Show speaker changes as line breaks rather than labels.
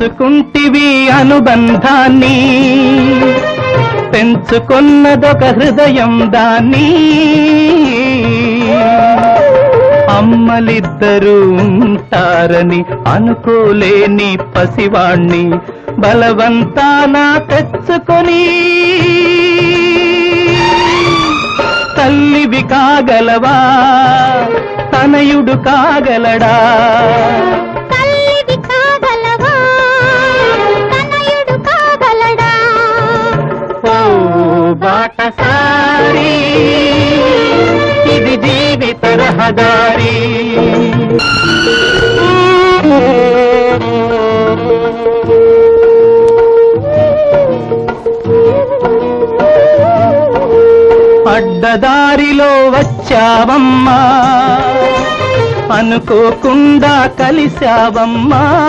తెంచుకుంటివి అనుబంధాన్ని. పెంచుకున్నదొక హృదయం దాన్ని. అమ్మలిద్దరూ ఉంటారని అనుకోలేని పసివాణ్ణి బలవంతాన తెచ్చుకొని. తల్లివి కాగలవా? తనయుడు కాగలడా? బాటసారి ఇది జీవిత రహదారి అడ్డదారిలో వచ్చావమ్మా. అనుకోకుండా కలిశావమ్మా.